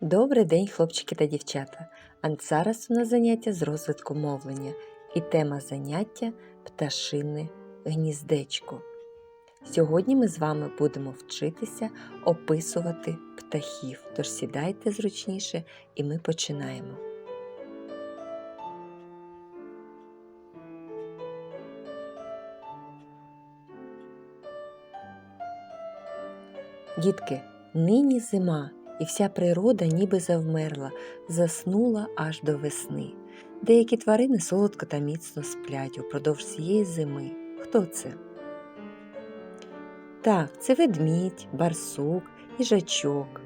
Добрий день, хлопчики та дівчата! А зараз у нас заняття з розвитку мовлення і тема заняття пташине гніздечко. Сьогодні ми з вами будемо вчитися описувати птахів. Тож сідайте зручніше і ми починаємо. Дітки, нині зима, і вся природа ніби завмерла, заснула аж до весни. Деякі тварини солодко та міцно сплять упродовж цієї зими. Хто це? Так, це ведмідь, барсук, їжачок.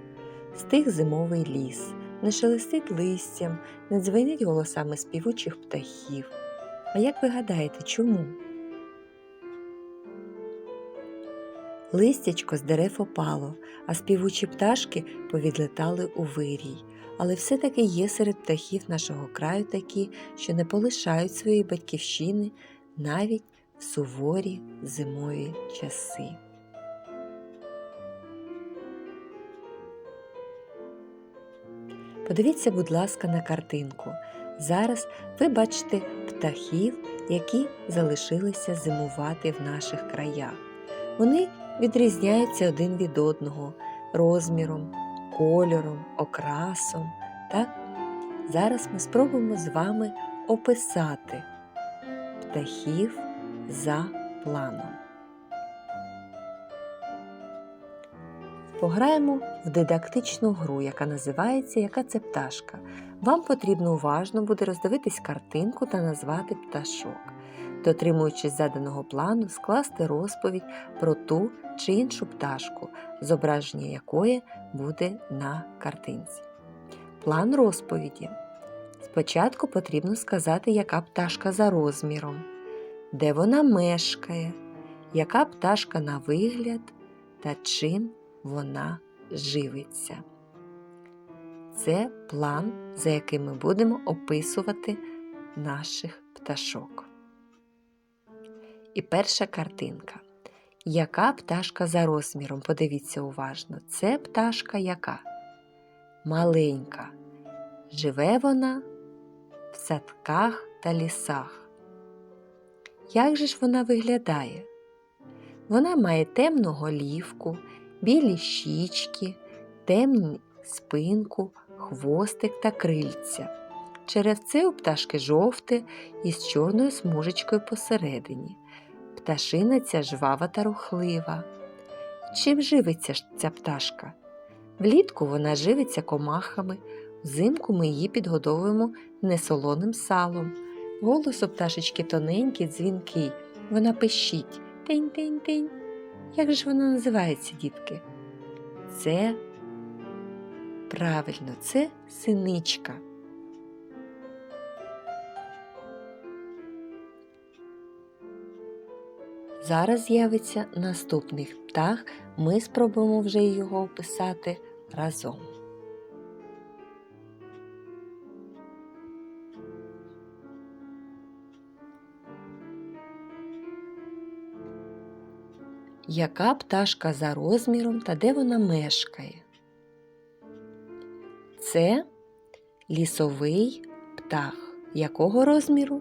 Стих зимовий ліс, не шелестить листям, не дзвенить голосами співучих птахів. А як ви гадаєте, чому? Листячко з дерев опало, а співучі пташки повідлетали у вирій. Але все-таки є серед птахів нашого краю такі, що не полишають своєї батьківщини навіть в суворі зимові часи. Подивіться, будь ласка, на картинку. Зараз ви бачите птахів, які залишилися зимувати в наших краях. Вони відрізняються один від одного розміром, кольором, окрасом. Так? Зараз ми спробуємо з вами описати птахів за планом. Пограємо в дидактичну гру, яка називається Яка це пташка. Вам потрібно уважно буде роздивитись картинку та назвати пташок дотримуючись заданого плану, скласти розповідь про ту чи іншу пташку, зображення якої буде на картинці. План розповіді. Спочатку потрібно сказати, яка пташка за розміром, де вона мешкає, яка пташка на вигляд та чим вона живиться. Це план, за яким ми будемо описувати наших пташок. І перша картинка. Яка пташка за розміром? Подивіться уважно. Це пташка яка? Маленька. Живе вона в садках та лісах. Як же ж вона виглядає? Вона має темну голівку, білі щічки, темну спинку, хвостик та крильця. Черевце у пташки жовте із чорною смужечкою посередині. Пташина ця жвава та рухлива. Чим живиться ця пташка? Влітку вона живиться комахами, взимку ми її підгодовуємо несолоним салом. Голос у пташечки тоненький, дзвінкий, вона пищить тень-тень-тень. Як ж вона називається, дітки? Це правильно, це синичка. Зараз з'явиться наступний птах, ми спробуємо вже його описати разом. Яка пташка за розміром та де вона мешкає? Це лісовий птах. Якого розміру?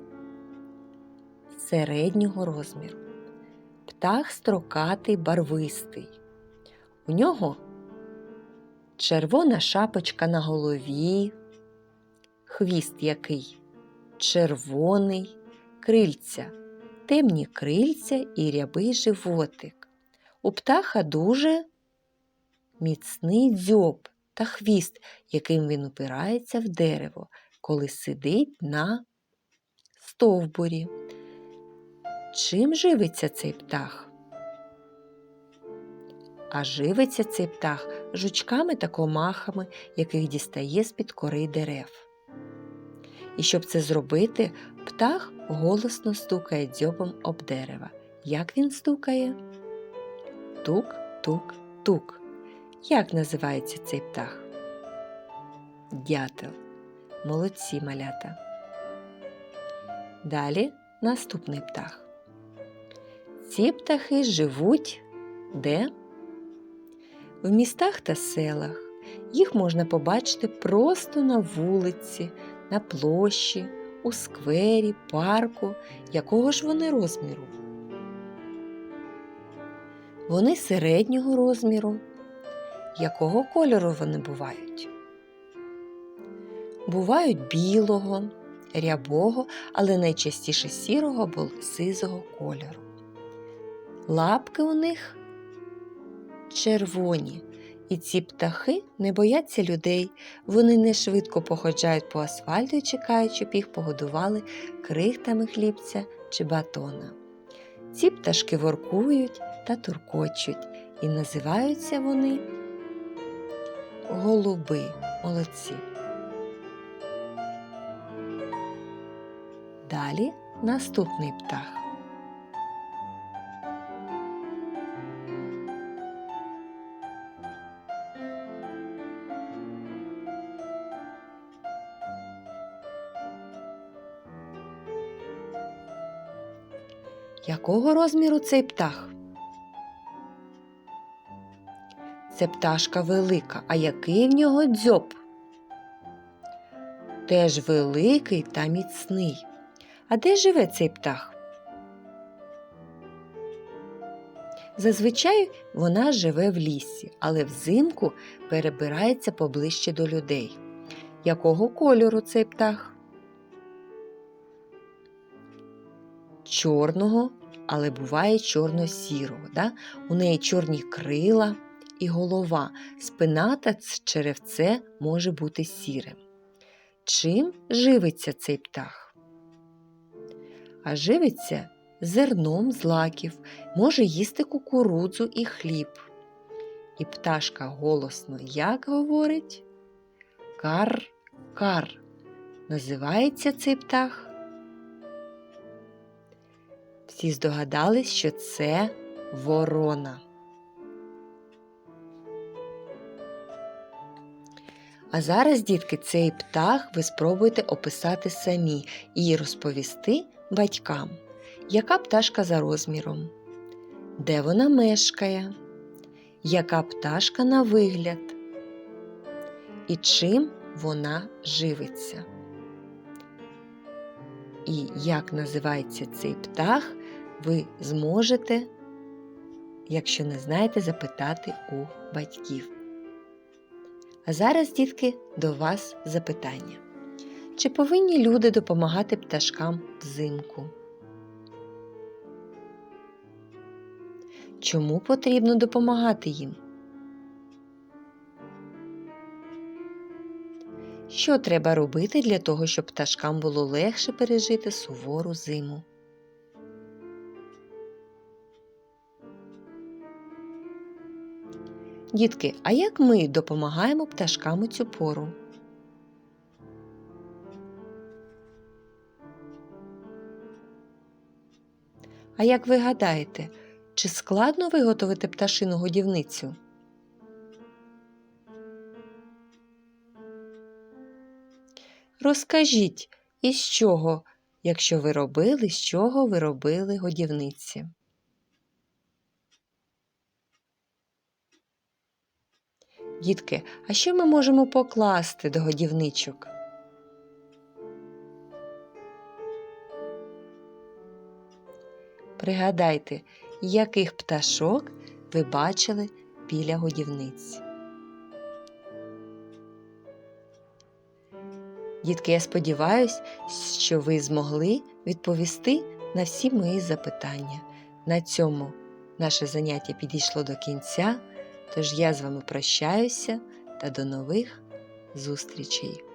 Середнього розміру. Птах строкатий барвистий. У нього червона шапочка на голові, хвіст який червоний, крильця, темні крильця і рябий животик. У птаха дуже міцний дзьоб та хвіст, яким він упирається в дерево, коли сидить на стовбурі. Чим живиться цей птах? А живиться цей птах жучками та комахами, яких дістає з-під кори дерев. І щоб це зробити, птах голосно стукає дзьобом об дерева. Як він стукає? Тук, тук, тук. Як називається цей птах? Дятел. Молодці малята. Далі наступний птах. Ці птахи живуть де? в містах та селах. Їх можна побачити просто на вулиці, на площі, у сквері, парку, якого ж вони розміру. Вони середнього розміру. Якого кольору вони бувають? Бувають білого, рябого, але найчастіше сірого або сизого кольору. Лапки у них червоні, і ці птахи не бояться людей. Вони не швидко походжають по асфальту і чекають, щоб їх погодували крихтами хлібця чи батона. Ці пташки воркують та туркочуть, і називаються вони голуби молодці. Далі наступний птах. Якого розміру цей птах? Це пташка велика, а який в нього дзьоб? Теж великий та міцний. А де живе цей птах? Зазвичай вона живе в лісі, але взимку перебирається поближче до людей. Якого кольору цей птах? Чорного, але буває чорно-сірого. Да? У неї чорні крила і голова, спина та черевце може бути сірим. Чим живиться цей птах? А живиться зерном злаків, може їсти кукурудзу і хліб. І пташка голосно як говорить? Кар-кар. Називається цей птах. Всі здогадались, що це ворона. А зараз, дітки, цей птах ви спробуйте описати самі і розповісти батькам, яка пташка за розміром, де вона мешкає, яка пташка на вигляд і чим вона живиться. І як називається цей птах, ви зможете, якщо не знаєте, запитати у батьків. А зараз, дітки, до вас запитання. Чи повинні люди допомагати пташкам взимку? Чому потрібно допомагати їм? Що треба робити для того, щоб пташкам було легше пережити сувору зиму? Дітки, а як ми допомагаємо пташкам у цю пору? А як ви гадаєте, чи складно виготовити пташину годівницю? Розкажіть, із чого, якщо ви робили, з чого ви робили годівниці? Дітки, а що ми можемо покласти до годівничок? Пригадайте, яких пташок ви бачили біля годівниць. Дітки, я сподіваюся, що ви змогли відповісти на всі мої запитання. На цьому наше заняття підійшло до кінця. Тож я з вами прощаюся та до нових зустрічей!